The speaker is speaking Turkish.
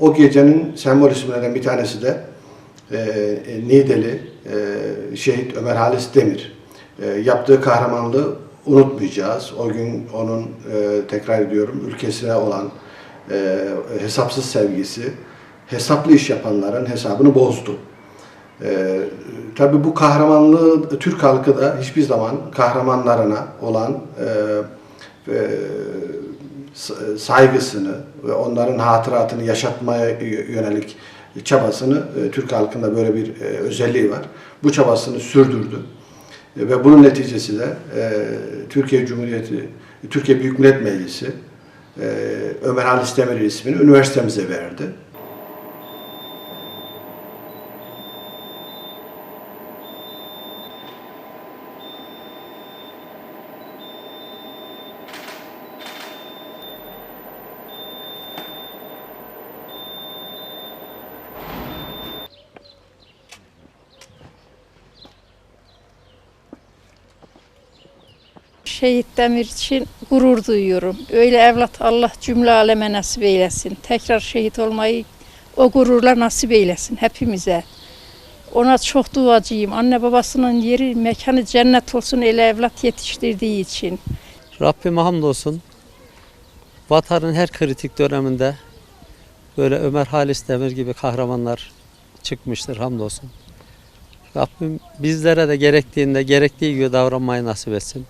O gecenin sembol isimlerinden bir tanesi de e, e, Niğdeli e, şehit Ömer Halis Demir. E, yaptığı kahramanlığı unutmayacağız. O gün onun e, tekrar ediyorum ülkesine olan e, hesapsız sevgisi hesaplı iş yapanların hesabını bozdu. Ee, tabii bu kahramanlığı Türk halkı da hiçbir zaman kahramanlarına olan e, e, saygısını ve onların hatıratını yaşatmaya yönelik çabasını e, Türk halkında böyle bir e, özelliği var. Bu çabasını sürdürdü. E, Ve bunun neticesi de Türkiye Cumhuriyeti, Türkiye Büyük Millet Meclisi Ömer Halis Demir ismini üniversitemize verdi. Şehit Demir için gurur duyuyorum. Öyle evlat Allah cümle aleme nasip eylesin. Tekrar şehit olmayı o gururla nasip eylesin hepimize. Ona çok duacıyım. Anne babasının yeri, mekanı cennet olsun öyle evlat yetiştirdiği için. Rabbime hamdolsun. Vatanın her kritik döneminde böyle Ömer Halis Demir gibi kahramanlar çıkmıştır hamdolsun. Rabbim bizlere de gerektiğinde gerektiği gibi davranmayı nasip etsin.